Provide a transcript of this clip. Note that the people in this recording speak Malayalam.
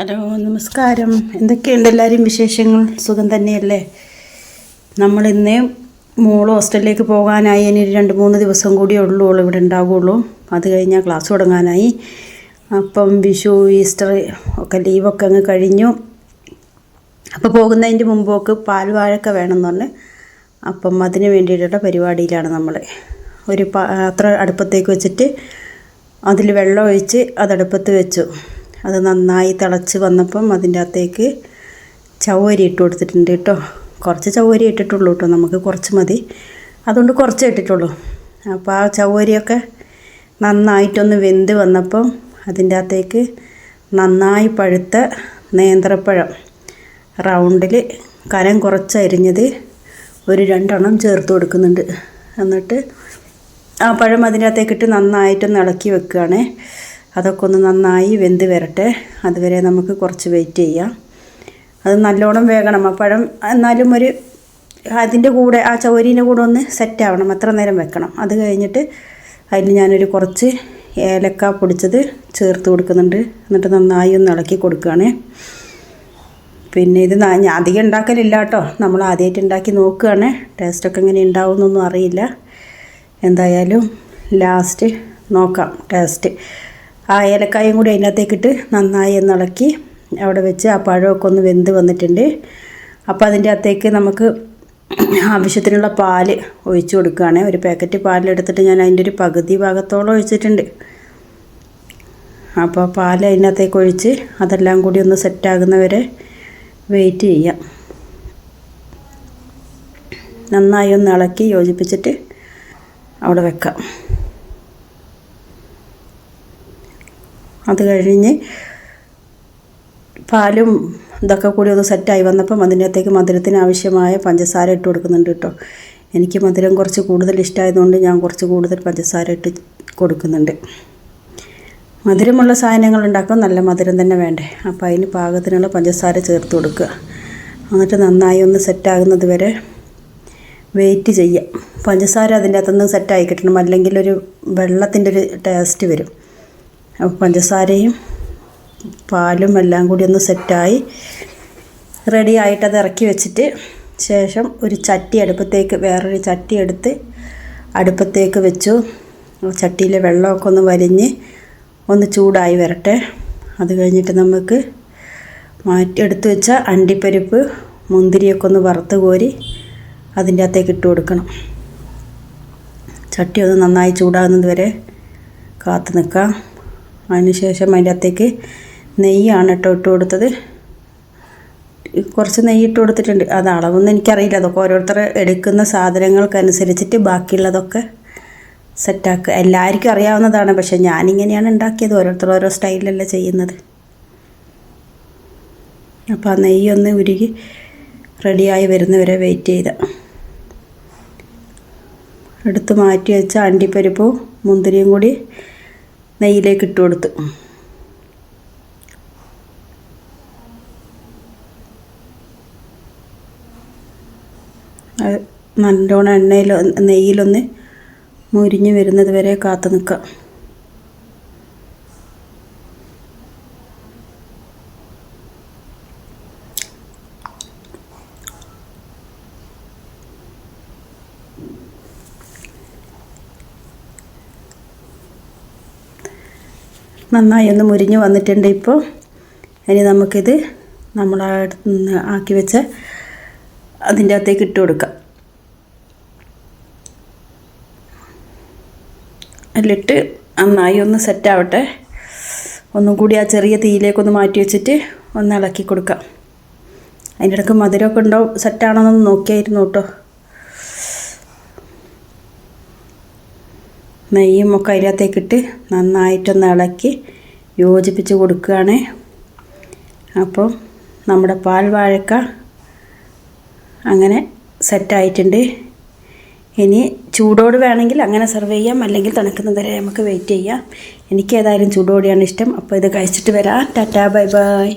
ഹലോ നമസ്കാരം. എന്തൊക്കെയുണ്ട് എല്ലാവരും വിശേഷങ്ങൾ? സുഖം തന്നെയല്ലേ? നമ്മൾ ഇന്ന് മോൾ ഹോസ്റ്റലിലേക്ക് പോകാനായി. ഇനി രണ്ട് മൂന്ന് ദിവസം കൂടിയേ ഉള്ളൂ ഇവിടെ ഉണ്ടാവുകയുള്ളൂ അത് കഴിഞ്ഞാൽ ക്ലാസ് തുടങ്ങാനായി. അപ്പം വിഷു ഈസ്റ്റർ ഒക്കെ ലീവൊക്കെ അങ്ങ് കഴിഞ്ഞു. അപ്പോൾ പോകുന്നതിന്റെ മുമ്പൊക്കെ പാൽ വാഴക്ക വേണമെന്ന് പറഞ്ഞ് അപ്പം അതിന് വേണ്ടിയിട്ടുള്ള പരിപാടിയിലാണ് നമ്മൾ. ഒരു അത്ര അടുപ്പത്തേക്ക് വെച്ചിട്ട് അതിൽ വെള്ളം ഒഴിച്ച് അതടുപ്പത്ത് വെച്ചു. അത് നന്നായി തിളച്ച് വന്നപ്പം അതിന്റെ അകത്തേക്ക് ചവരി ഇട്ട് കൊടുത്തിട്ടുണ്ട് കേട്ടോ. കുറച്ച് ചവരി ഇട്ടിട്ടുള്ളൂ കേട്ടോ. നമുക്ക് കുറച്ച് മതി. അതുകൊണ്ട് കുറച്ച് ഇട്ടിട്ടുള്ളൂ. അപ്പോൾ ആ ചവരിയൊക്കെ നന്നായിട്ടൊന്ന് വെന്ത് വന്നപ്പം അതിന്റെ അകത്തേക്ക് നന്നായി പഴുത്ത നേന്ത്രപ്പഴം. റൗണ്ടിൽ കനം കുറച്ച് അരിഞ്ഞത് ഒരു രണ്ടെണ്ണം ചേർത്ത് കൊടുക്കുന്നുണ്ട്. എന്നിട്ട് ആ പഴം അതിന്റെ അകത്തേക്കിട്ട് നന്നായിട്ടൊന്ന് ഇളക്കി വെക്കുകയാണ്. അതൊക്കെ ഒന്ന് നന്നായി വെന്ത് വരട്ടെ. അതുവരെ നമുക്ക് കുറച്ച് വെയിറ്റ് ചെയ്യാം. അത് നല്ലോണം വേകണം. ആ പഴം എന്നാലും ഒരു അതിന്റെ കൂടെ ആ ചൗരീന്റെ കൂടെ ഒന്ന് സെറ്റ് ആവണം. അത്ര നേരം വെക്കണം. അത് കഴിഞ്ഞിട്ട് അതിൽ ഞാനൊരു കുറച്ച് ഏലക്ക പൊടിച്ചത് ചേർത്ത് കൊടുക്കുന്നുണ്ട്. എന്നിട്ട് നന്നായി ഒന്ന് ഇളക്കി കൊടുക്കുകയാണ്. പിന്നെ ഇത് ഞാൻ അധികം ഉണ്ടാക്കലില്ല കേട്ടോ. നമ്മൾ ആദ്യമായിട്ട് ഉണ്ടാക്കി നോക്കുകയാണ്. ടേസ്റ്റൊക്കെ എങ്ങനെ ഉണ്ടാവുമെന്നൊന്നും അറിയില്ല. എന്തായാലും ലാസ്റ്റ് നോക്കാം. ടേസ്റ്റ് ആ ഏലക്കായും കൂടി അതിനകത്തേക്കിട്ട് നന്നായി ഒന്ന് ഇളക്കി അവിടെ വെച്ച് ആ പഴമൊക്കെ ഒന്ന് വെന്ത് വന്നിട്ടുണ്ട്. അപ്പോൾ അതിന്റെ അകത്തേക്ക് നമുക്ക് ആവശ്യത്തിനുള്ള പാൽ ഒഴിച്ചു കൊടുക്കുകയാണ്. ഒരു പാക്കറ്റ് പാലെടുത്തിട്ട് ഞാൻ അതിന്റെ ഒരു പകുതി ഭാഗത്തോളം ഒഴിച്ചിട്ടുണ്ട്. അപ്പോൾ പാൽ അതിനകത്തേക്ക് ഒഴിച്ച് അതെല്ലാം കൂടി ഒന്ന് സെറ്റാകുന്നവരെ വെയിറ്റ് ചെയ്യാം. നന്നായി ഒന്ന് ഇളക്കി യോജിപ്പിച്ചിട്ട് അവിടെ വെക്കാം. അത് കഴിഞ്ഞ് പാലും ഇതൊക്കെ കൂടി ഒന്ന് സെറ്റായി വന്നപ്പം അതിനകത്തേക്ക് മധുരത്തിന് ആവശ്യമായ പഞ്ചസാര ഇട്ട് കൊടുക്കുന്നുണ്ട് കേട്ടോ. എനിക്ക് മധുരം കുറച്ച് കൂടുതൽ ഇഷ്ടമായതുകൊണ്ട് ഞാൻ കുറച്ച് കൂടുതൽ പഞ്ചസാര ഇട്ട് കൊടുക്കുന്നുണ്ട്. മധുരമുള്ള സാധനങ്ങൾ ഉണ്ടാക്കുമ്പോൾ നല്ല മധുരം തന്നെ വേണ്ടേ? അപ്പോൾ അതിന് പാകത്തിനുള്ള പഞ്ചസാര ചേർത്ത് കൊടുക്കുക. എന്നിട്ട് നന്നായി ഒന്ന് സെറ്റാകുന്നത് വരെ വെയിറ്റ് ചെയ്യാം. പഞ്ചസാര അതിന്റെ അകത്തുനിന്ന് സെറ്റായി കിട്ടണം. അല്ലെങ്കിൽ ഒരു വെള്ളത്തിന്റെ ഒരു ടേസ്റ്റ് വരും. പഞ്ചസാരയും പാലും എല്ലാം കൂടി ഒന്ന് സെറ്റായി റെഡി ആയിട്ട് അത് ഇറക്കി വെച്ചിട്ട് ശേഷം ഒരു ചട്ടി അടുപ്പത്തേക്ക് വേറൊരു ചട്ടി എടുത്ത് അടുപ്പത്തേക്ക് വെച്ചു. ചട്ടിയിലെ വെള്ളമൊക്കെ ഒന്ന് വലിഞ്ഞ് ഒന്ന് ചൂടായി വരട്ടെ. അത് കഴിഞ്ഞിട്ട് നമുക്ക് മാറ്റി എടുത്ത് വെച്ച അണ്ടിപ്പരിപ്പ് മുന്തിരിയൊക്കെ ഒന്ന് വറുത്ത് കോരി അതിന്റെ അകത്തേക്ക് ഇട്ട് കൊടുക്കണം. ചട്ടി ഒന്ന് നന്നായി ചൂടാകുന്നത് വരെ കാത്തു നിൽക്കാം. അതിനുശേഷം അതിന്റെ അകത്തേക്ക് നെയ്യാണ് കേട്ടോ ഇട്ട് കൊടുത്തത്. കുറച്ച് നെയ്യ് ഇട്ട് കൊടുത്തിട്ടുണ്ട്. അത് അളവൊന്നും എനിക്കറിയില്ല. അതൊക്കെ ഓരോരുത്തർ എടുക്കുന്ന സാധനങ്ങൾക്കനുസരിച്ചിട്ട് ബാക്കിയുള്ളതൊക്കെ സെറ്റാക്കുക. എല്ലാവർക്കും അറിയാവുന്നതാണ്. പക്ഷെ ഞാനിങ്ങനെയാണ് ഉണ്ടാക്കിയത്. ഓരോരുത്തർ ഓരോ സ്റ്റൈലിലല്ല ചെയ്യുന്നത്. അപ്പോൾ ആ നെയ്യൊന്ന് ഉരുകി റെഡിയായി വരുന്നവരെ വെയിറ്റ് ചെയ്ത. എടുത്ത് മാറ്റി വെച്ച അണ്ടിപ്പരിപ്പും മുന്തിരിയും കൂടി നെയ്യിലേക്ക് ഇട്ട് കൊടുത്ത്. നല്ലോണം എണ്ണയിൽ നെയ്യിലൊന്ന് മുരിഞ്ഞ് വരുന്നത് വരെ കാത്തു നിൽക്കാം നന്നായി ഒന്ന് മുരിഞ്ഞ് വന്നിട്ടുണ്ട് ഇപ്പോൾ ഇനി നമുക്കിത് നമ്മൾ ആക്കി വെച്ച അതിന്റെ അകത്തേക്ക് ഇട്ട് കൊടുക്കാം. അതിലിട്ട് നന്നായി ഒന്ന് സെറ്റാവട്ടെ ഒന്നും കൂടി ആ ചെറിയ തീയിലേക്കൊന്ന് മാറ്റി വെച്ചിട്ട് ഒന്ന് ഇളക്കി കൊടുക്കാം. അതിന്റെ ഇടയ്ക്ക് മധുരമൊക്കെ ഉണ്ടോ? സെറ്റാണോന്നൊന്ന് നോക്കിയായിരുന്നു കേട്ടോ. നെയ്യും ഒക്കെ അതിനകത്തേക്കിട്ട് നന്നായിട്ടൊന്ന് ഇളക്കി യോജിപ്പിച്ച് കൊടുക്കുകയാണ്. അപ്പം നമ്മുടെ പാൽ വാഴക്ക അങ്ങനെ സെറ്റായിട്ടുണ്ട് ഇനി ചൂടോട് വേണമെങ്കിൽ അങ്ങനെ സെർവ് ചെയ്യാം. അല്ലെങ്കിൽ തണുക്കുന്നത് വരെ നമുക്ക് വെയിറ്റ് ചെയ്യാം. എനിക്ക് ഏതായാലും ചൂടോടെയാണ് ഇഷ്ടം. അപ്പോൾ ഇത് കഴിച്ചിട്ട് വരാം. Tata bye bye.